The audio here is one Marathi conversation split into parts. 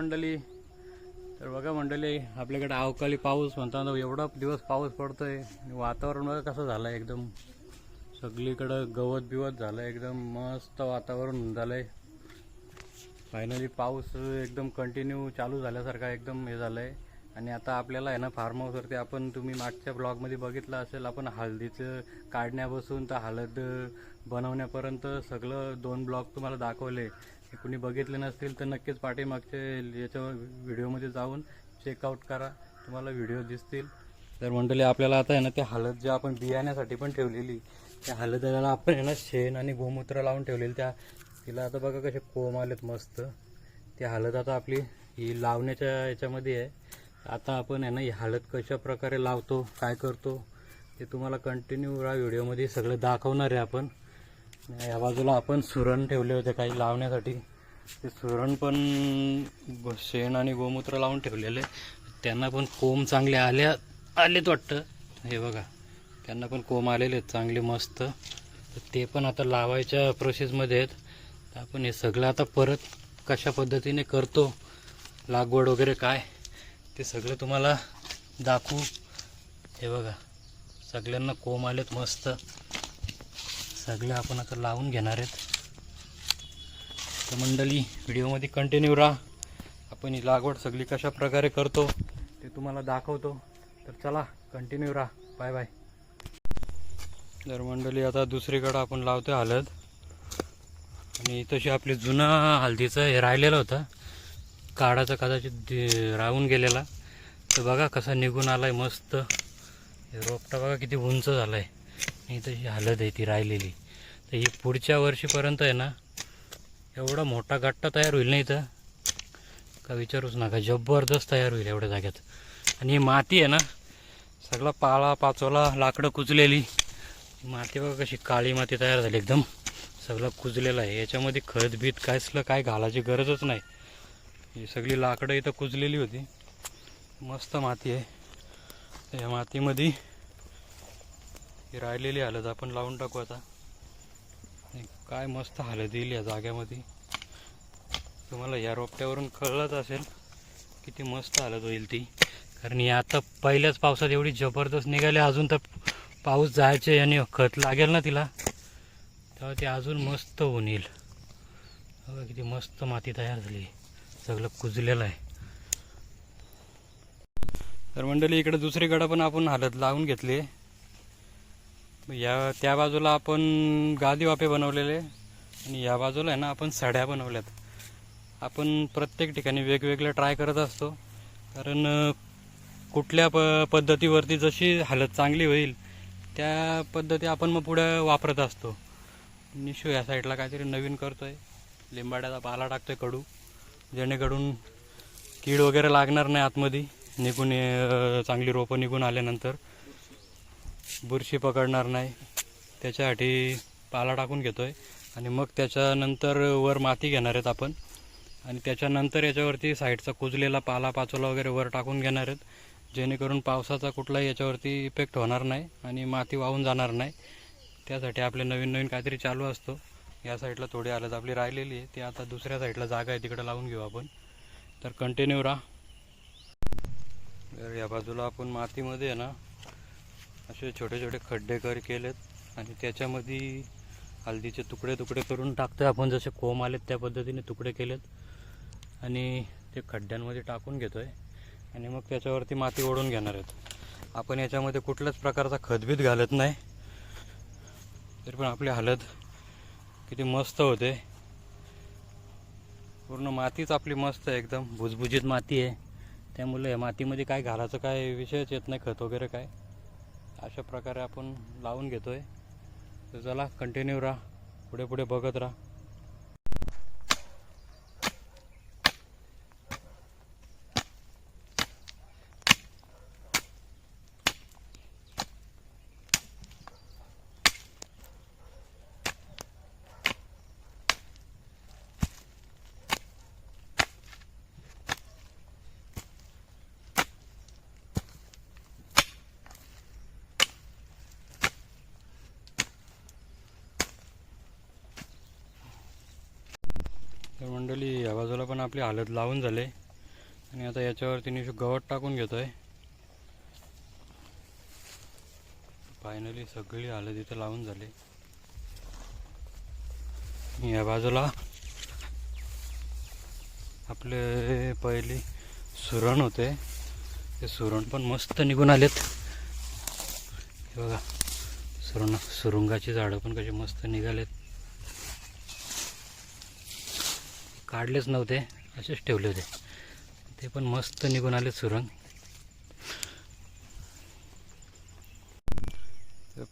मंडळी. तर बघा मंडळी आपल्याकडे अवकाळी पाऊस म्हणताना एवढा दिवस पाऊस पडतोय. आणि वातावरण बघा कसं झालं एकदम. सगळीकडं गवत बिवत झालं एकदम मस्त वातावरण झालंय. फायनली पाऊस एकदम कंटिन्यू चालू झाल्यासारखा एकदम हे झालंय. आणि आता आपल्याला आहे ना फार्म हाऊसवरती आपण तुम्ही मागच्या ब्लॉगमध्ये बघितलं असेल आपण हळदीचं काढण्यापासून तर हळद बनवण्यापर्यंत सगळं दोन ब्लॉग तुम्हाला दाखवले. कुणी बघितले नसतील तर नक्कीच पाठीमागचे याच्या व्हिडिओमध्ये जाऊन चेकआउट करा. तुम्हाला व्हिडिओ दिसतील. तर मंडळी आपल्याला आता आहे ना ते हळद जे आपण बियाण्यासाठी पण ठेवलेली त्या हळदला आपण आहे ना शेण आणि गोमूत्र लावून ठेवलेली. त्या तिला आता बघा कसे कोम आलेत मस्त. ती हळद आता आपली ही लावण्याच्या याच्यामध्ये आहे. आता आपण आहे ना ही हळद कशा प्रकारे लावतो काय करतो ते तुम्हाला कंटिन्यू या व्हिडिओमध्ये सगळं दाखवणार आहे आपण. या बाजूला आपण सुरण ठेवले होते काही लावण्यासाठी. ते सुरण पण शेण आणि गोमूत्र लावून ठेवलेले. त्यांना पण कोंब चांगले आल्या आलेत वाटतं. हे बघा. त्यांना पण कोंब आलेले आहेत चांगले मस्त. तर ते पण आता लावायच्या प्रोसेसमध्ये आहेत. तर आपण हे सगळं आता परत कशा पद्धतीने करतो लागवड वगैरे काय ते सगळं तुम्हाला दाखवू. हे बघा. सगळ्यांना कोंब आलेत मस्त. सगळे आपण आता लावून घेणार आहेत. तर मंडळी व्हिडिओमध्ये कंटिन्यू राहा. आपण ही लागवड सगळी कशा प्रकारे करतो ते तुम्हाला दाखवतो. तर चला कंटिन्यू राहा. बाय बाय तर मंडळी आता दुसरीकडं आपण लावतो हळद. आणि तशी आपली जुना हळदीचं हे राहिलेलं होतं. काढाचा कदाचित राहून गेलेला. तर बघा कसा निघून आलाय मस्त. हे रोपटा बघा किती उंच झाला आहे ही तशी हालत आहे ती राहिलेली. तर ही पुढच्या वर्षीपर्यंत आहे ना एवढा मोठा गट्टा तयार होईल नाही तर? का विचारूच नका जबरदस्त तयार होईल एवढ्या जाग्यात आणि ही माती आहे ना सगळा पाळा पाचोला लाकडं कुजलेली. माती बघा कशी काळी माती तयार झाली एकदम. सगळं कुजलेलं आहे. याच्यामध्ये खत बीत कायसलं काय घालायची गरजच नाही. ही सगळी लाकडं इथं कुजलेली होती. मस्त माती आहे. या मातीमध्ये ही राहिलेली हळद आपण लावून टाकू आता. आणि काय मस्त हळद येईल या जाग्यामध्ये. तुम्हाला या रोपट्यावरून कळलंच असेल किती मस्त हळद होईल ती. कारण या आता पहिल्याच पावसात एवढी जबरदस्त निघाली अजून तर पाऊस जायचे आणि खत लागेल ना तिला. तेव्हा ती अजून मस्त होऊन येईल. बघा किती मस्त माती तयार झाली. सगळं कुजलेलं आहे. तर मंडळी इकडे दुसरीकडं पण आपण हालत लावून घेतली. या त्या बाजूला आपण गादी वाफे बनवलेले आणि या बाजूला आहे ना आपण साड्या बनवल्यात. आपण प्रत्येक ठिकाणी वेगवेगळं ट्राय करत असतो. कारण कुठल्या प पद्धतीवरती जशी हालत चांगली होईल त्या पद्धती आपण मग पुढे वापरत असतो. निशो या साईडला काहीतरी नवीन करतो आहे लिंबाड्याचा पाला टाकतो आहे कडू. जेणेकरून कीड वगैरे लागणार नाही आतमध्ये. निघून चांगली रोपं निघून आल्यानंतर. बुरशी पकडणार नाही. त्याच्यासाठी पाला टाकून घेतो आहे आणि मग त्याच्यानंतर वर माती घेणार आहेत आपण. आणि त्याच्यानंतर याच्यावरती साईडचा कुजलेला पाला पाचोला वगैरे वर टाकून घेणार आहेत. जेणेकरून पावसाचा कुठलाही याच्यावरती इफेक्ट होणार नाही आणि माती वाहून जाणार नाही. त्यासाठी आपले नवीन नवीन काहीतरी चालू असतो. या साईडला थोडी आलं आपली राहिलेली आहे. ती आता दुसऱ्या साईडला जागा आहे तिकडे लावून घेऊ आपण. तर कंटिन्यू राहा. या बाजूला आपण मातीमध्ये आहे ना असे छोटे छोटे खड्डे कर केलेत आणि त्याच्यामध्ये हळदीचे तुकडे तुकडे करून टाकतोय. आपण जसे कोंब आलेत त्या पद्धतीने तुकडे केलेत. आणि ते खड्ड्यांमध्ये टाकून घेतोय. आणि मग त्याच्यावरती माती ओढून घेणार आहेत. आपण याच्यामध्ये कुठल्याच प्रकारचा खतबीत घालत नाही. तरी पण आपली हालत किती मस्त होते. पूर्ण मातीच आपली मस्त आहे. एकदम भुजभुजीत माती आहे. त्यामुळे या मातीमध्ये काय घालायचं काय विषयच येत नाही. खत वगैरे काय. अशा प्रकारे आपण लावून घेतोय. तर चला कंटिन्यू राहा. पुढे पुढे बघत राहा. तर मंडळी या बाजूला पण आपली हालत लावून झाले. आणि आता याच्यावरती तिने गवत टाकून घेतो आहे फायनली सगळी हालत इथं लावून झाले. आणि या बाजूला आपले पहिली सुरण होते. ते सुरण पण मस्त निघून आलेत. बघा सुरण सुरुंगाची झाडं पण कशी मस्त निघालेत. काढलेच नव्हते असेच ठेवले होते. ते पण मस्त निघून आले सुरंग.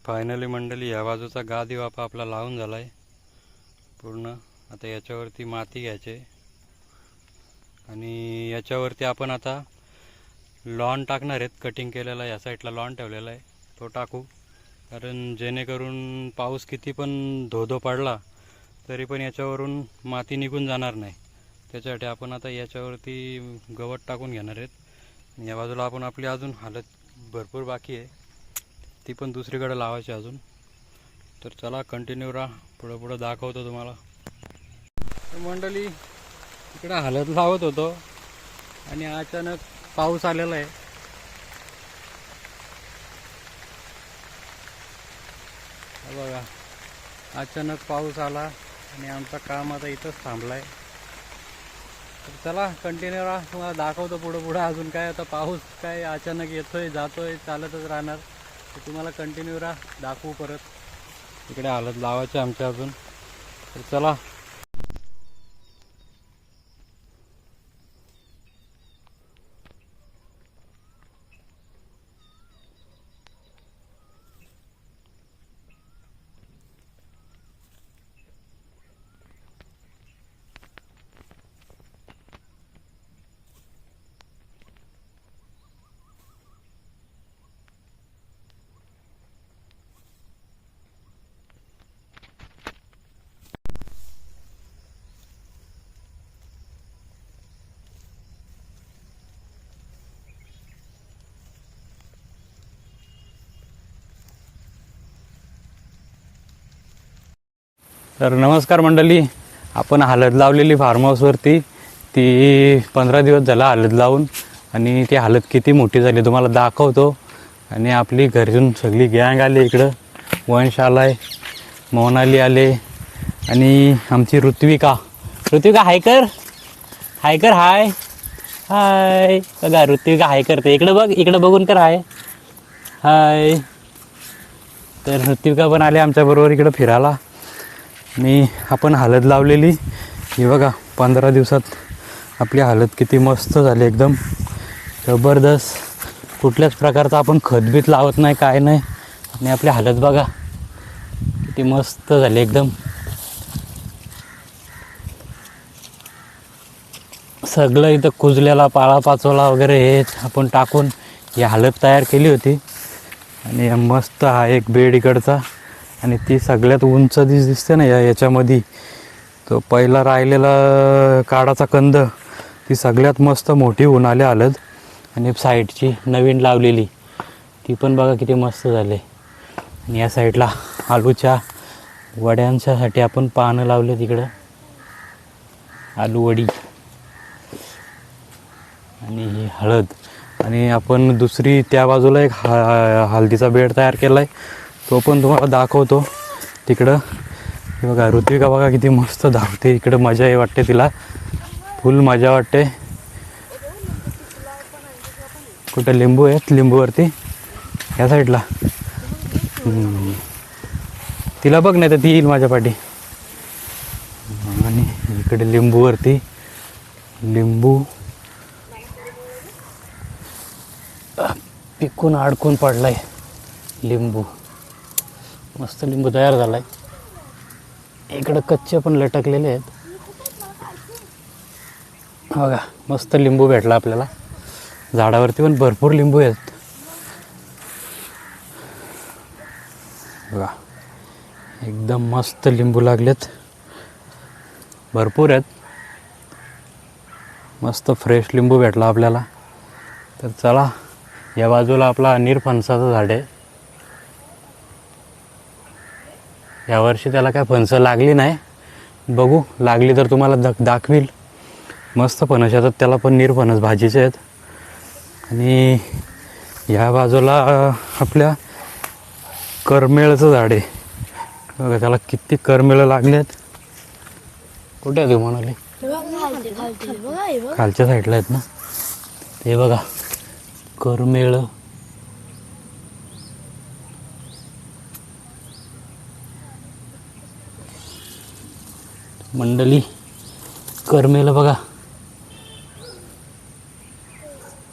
फायनली मंडळी या बाजूचा गादी वापा आपला लावून झाला आहे पूर्ण आता याच्यावरती माती घ्यायचे. आणि याच्यावरती आपण आता लॉन टाकणार आहेत कटिंग केलेला या साईडला लॉन ठेवलेला आहे. तो टाकू. कारण जेणेकरून पाऊस किती पण धोधो पडला तरी पण याच्यावरून माती निघून जाणार नाही. त्याच्यासाठी आपण आता याच्यावरती गवत टाकून घेणार आहेत. या बाजूला आपण आपली अजून हालत भरपूर बाकी आहे. ती पण दुसरीकडे लावायची अजून. तर चला कंटिन्यू राहा. पुढं पुढं दाखवतो तुम्हाला. तर मंडळी इकडे हालत लावत होतो. आणि अचानक पाऊस आलेला आहे. बघा अचानक पाऊस आला. आणि आमचं काम आता इथंच थांबलं आहे तर चला कंटिन्यू राहा. तुम्हाला दाखवतो पुढं पुढं अजून काय आता पाऊस काय अचानक येतोय जातोय चालतच राहणार. तर तुम्हाला कंटिन्यू राहा दाखवू परत. इकडे हालत लावायचे आमच्या अजून. तर चला तर नमस्कार मंडळी आपण हलद लावलेली फार्म हाऊसवरती ती पंधरा दिवस झाला हलद लावून आणि ती हलद किती मोठी झाली तुम्हाला दाखवतो. आणि आपली घरून सगळी गँग आली इकडं. वंश आलाय मोनाली आले आणि आमची Ritvika. Ritvika Haykar Haykar hi hi hi बघा ऋत्विका हाय करते. इकडं बघ इकडं बघून कर हाय हाय तर ऋत्विका पण आले आमच्याबरोबर इकडं फिरायला. आणि आपण हळद लावलेली. ही बघा पंधरा दिवसात आपली हळद किती मस्त झाली एकदम. जबरदस्त. कुठल्याच प्रकारचं आपण खतबीत लावत नाही काय नाही. आणि आपली हळद बघा किती मस्त झाली एकदम. सगळं इथं कुजल्याला पाळापाचोला वगैरे हे आपण टाकून ही हालत तयार केली होती. आणि मस्त हा एक बेड इकडचा. आणि ती सगळ्यात उंच दिस दिसते ना या याच्यामध्ये तो पहिला राहिलेला काडाचा कंद ती सगळ्यात मस्त मोठी उन्हाले आली हळद आणि साईडची नवीन लावलेली ती पण बघा किती मस्त झाले. आणि या साईडला आलूच्या वड्यांच्यासाठी आपण पानं लावले तिकडं. आलू वडी. आणि ही हळद. आणि आपण दुसरी त्या बाजूला एक हा हळदीचा बेड तयार केला आहे तो पण तुम्हाला दाखवतो. तिकडं. हे बघा ऋत्विका बघा किती मस्त धावते. इकडं मजा आहे वाटते तिला. फुल मजा वाटते. कुठं लिंबू आहेत? लिंबूवरती. या साईडला. तिला बघ नाही तर ती येईल माझ्या पाठी. आणि इकडे लिंबूवरती. लिंबू. पिकून अडकून पडलाय. लिंबू. मस्त लिंबू तयार झाला आहे इकडं कच्चे पण लटकलेले आहेत. बघा मस्त लिंबू भेटला आपल्याला. झाडावरती पण भरपूर लिंबू आहेत. बघा एकदम मस्त लिंबू लागलेत. भरपूर आहेत. मस्त फ्रेश लिंबू भेटला आपल्याला. तर चला या बाजूला आपला निरफणसाचं झाड आहे. यावर्षी त्याला काय फणसं लागली नाही. बघू लागली तर तुम्हाला दाख दाखवील. मस्त फणस येतात त्याला पण निरफणस भाजीचे आहेत. आणि ह्या बाजूला आपल्या करमेळचं झाड आहे. बघा त्याला किती करमेळं लागले आहेत. कुठे आहे तू म्हणाले खालच्या साईडला आहेत ना. ते बघा करमेळं. मंडली करमेला बघा.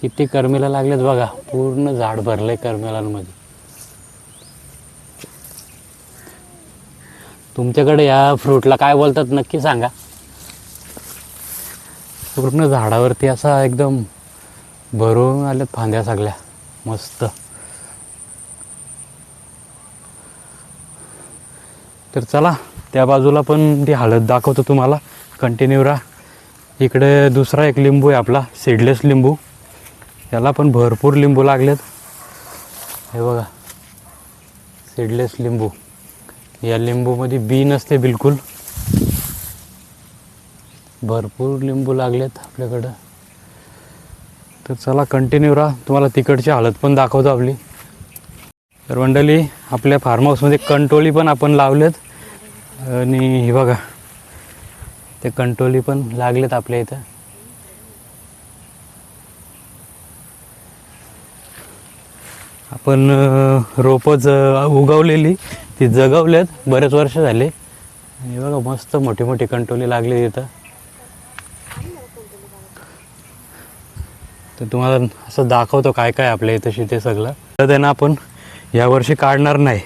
किती करमेला लागलेत बघा. पूर्ण झाड भरलंय करमेलांमध्ये. तुमच्याकडे या फ्रूटला काय बोलतात नक्की सांगा. पूर्ण झाडावरती असा एकदम भरून आल्यात फांद्या सगळ्या. मस्त. तर चला त्या बाजूला पण ती हळद दाखवतो तुम्हाला. कंटिन्यू राहा. इकडे दुसरा एक लिंबू आहे आपला सीडलेस लिंबू. याला पण भरपूर लिंबू लागलेत. हे बघा. सीडलेस लिंबू. या लिंबूमध्ये बी नसते बिलकुल. भरपूर लिंबू लागलेत आपल्याकडं. तर चला कंटिन्यू राहा. तुम्हाला तिकडची हालत पण दाखवतो आपली. तर मंडळी आपल्या फार्म हाऊसमध्ये कंटोली पण आपण लावलेत. आणि हे बघा ते कंटोली पण लागलेत आपल्या इथं. आपण अं, रोपं उगवलेली ती जगवल्यात बरेच वर्ष झाले. आणि बघा मस्त मोठी मोठी कंटोली लागली तिथं तर तुम्हाला असं दाखवतो काय काय आपल्या इथं ते सगळं. तर त्यांना आपण यावर्षी काढणार नाही.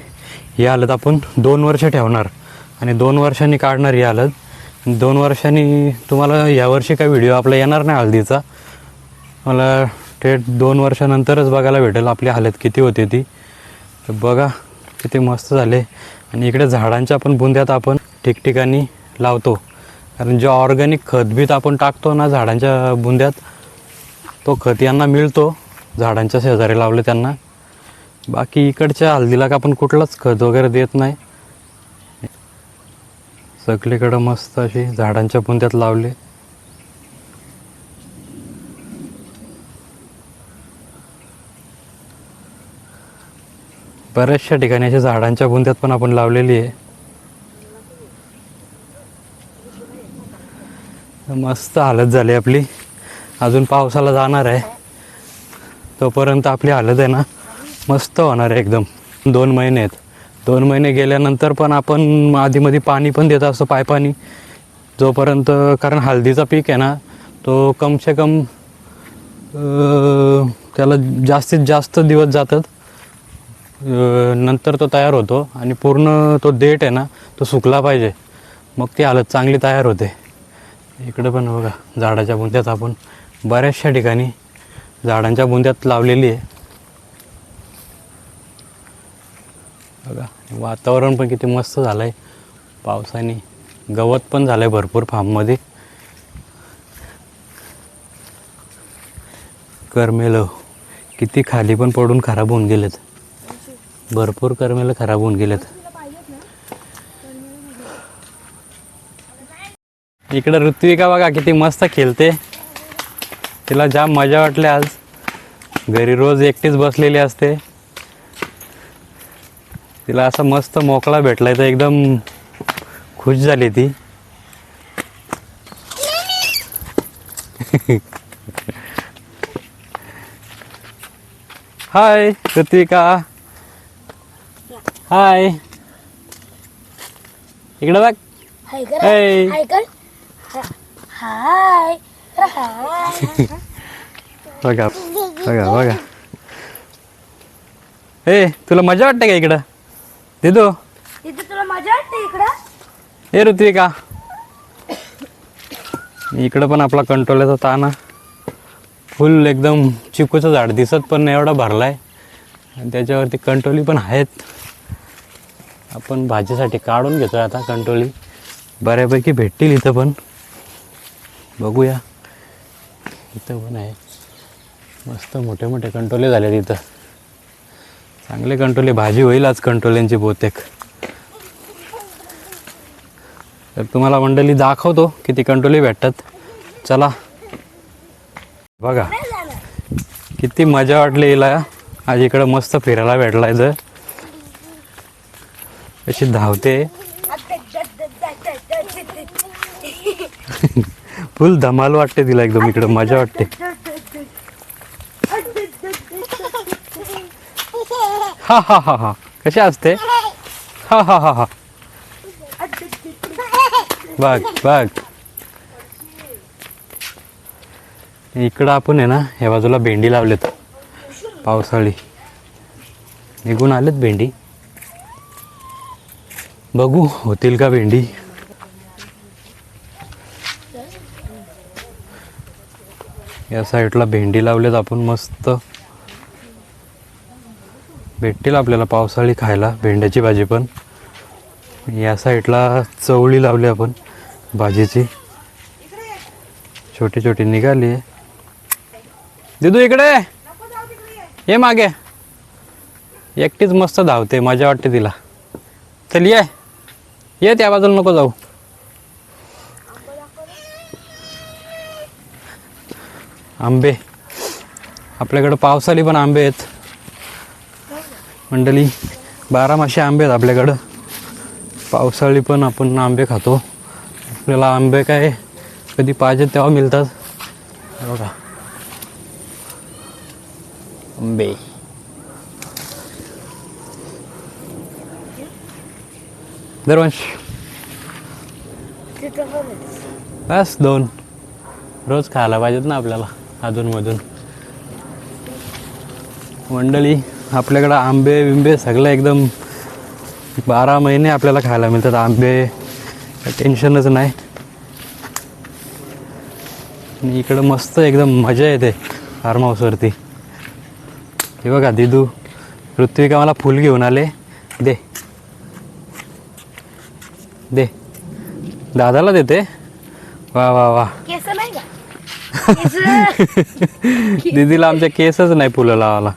हे आलं तर आपण दोन वर्ष ठेवणार. आणि दोन वर्षांनी काढणार ही हालत दोन वर्षांनी तुम्हाला यावर्षी काय व्हिडिओ आपला येणार नाही हळदीचा. मला थेट दोन वर्षानंतरच बघायला भेटेल आपली हालत किती होती ती. तर बघा किती मस्त झाले. आणि इकडे झाडांच्या पण बुंद्यात आपण ठिकठिकाणी लावतो. कारण जे ऑर्गॅनिक खतबीत आपण टाकतो ना झाडांच्या बुंद्यात तो खत यांना मिळतो. झाडांच्या शेजारी लावले त्यांना. बाकी इकडच्या हल्दीला का आपण कुठलंच खत वगैरे देत नाही. सगळीकडं मस्त अशी झाडांच्या बुंद्यात लावले. बऱ्याचशा ठिकाणी अशा झाडांच्या बुंद्यात पण आपण लावलेली आहे. मस्त हालत झाली आपली. अजून पावसाला जाणार आहे. तोपर्यंत आपली हालत आहे ना मस्त होणार आहे एकदम. दोन महिने आहेत. दोन महिने गेल्यानंतर पण आपण आधीमध्ये पाणी पण देत असतो पायपाणी. जोपर्यंत कारण हळदीचा पीक आहे ना तो कमसे कम त्याला जास्तीत जास्त दिवस जातात. नंतर तो तयार होतो आणि पूर्ण तो देठ आहे ना तो सुकला पाहिजे. मग ती हालत चांगली तयार होते. इकडं पण बघा झाडाच्या बुंद्यात आपण बऱ्याचशा ठिकाणी झाडांच्या बुंद्यात लावलेली आहे. बघा. वातावरण पण किती मस्त झालं आहे पावसाने गवत पण झालं आहे भरपूर फार्ममध्ये. करमेलं किती खाली पण पडून खराब होऊन गेलेत. भरपूर करमेलं खराब होऊन गेलेत. इकडं ऋत्विका बघा किती मस्त खेळते. तिला जाम मजा वाटली आज. घरी रोज एकटीच बसलेली असते. तिला असा मस्त मोकळा भेटलाय तर एकदम खुश झाली ती. हाय ऋत्विका हाय. इकडं बघ. हाय कर Hey. हाय कर हाय हाय. बघा बघा बघा. ए तुला मजा वाटते का इकडं? दिदू तिथे तुला मजा वाटते इकडं? ए ऋत्विका. इकडं पण आपला कंट्रोलचा ताना फुल एकदम चिकूचं झाड दिसत पण नाही एवढा भरलाय. आणि त्याच्यावरती कंट्रोली पण आहेत. आपण भाजीसाठी काढून घेतो आता कंट्रोली बऱ्यापैकी भेटतील इथं पण. बघूया. इथं पण आहे मस्त मोठे मोठे कंट्रोले झाले तिथं चांगले कंट्रोले भाजी होईल आज कंट्रोल्यांची बहुतेक. तर तुम्हाला मंडळी दाखवतो किती कंट्रोली भेटतात. चला. बघा. किती मजा वाटली हिला. आज इकडं मस्त फिरायला भेटलाय तर अशी धावते. फुल धमाल वाटते तिला एकदम इकडं. मजा वाटते. हा हा हा हा. कशी असते हा हा हा हा. बघ बघ. इकडं आपण आहे ना या बाजूला भेंडी लावलेत. पावसाळी. निघून आलेत भेंडी. बघू होतील का भेंडी? या साईडला भेंडी लावलेत आपण मस्त. भेटतील आपल्याला पावसाळी खायला भेंड्याची भाजी पण. या साईडला चवळी लावली आपण भाजीची. छोटी छोटी निघाली दिदू इकडे ये मागे. एकटीच मस्त धावते मजा वाटते तिला. चल ये. ये त्या बाजूला नको जाऊ. आंबे. आपल्याकडं पावसाळी पण आंबे आहेत. मंडळी बारा मासे आंबे आहेत आपल्याकडं. पावसाळी पण आपण आंबे खातो. आपल्याला आंबे काय कधी पाहिजे तेव्हा मिळतात. बघा. आंबे. दरवंश बस दोन. रोज खायला पाहिजेत ना आपल्याला अधूनमधून. मंडळी आपल्याकडं आंबे बिंबे सगळं एकदम बारा महिने आपल्याला खायला मिळतात. आंबे टेन्शनच नाही. आणि इकडं मस्त एकदम मजा येते फार्म हाऊसवरती हे बघा दिदू. ऋत्विका मला फुल घेऊन आले. दे. दे. दादाला देते. वा वा वा. केस नाही का? केस. दीदीला आमच्या केसच नाही फुलं लावायला.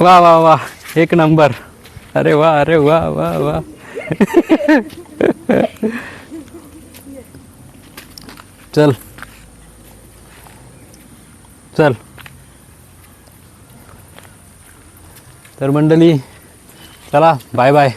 वा वा वा. एक नंबर. अरे वा अरे वा वा वा. चल. चल. तर मंडळी चला बाय बाय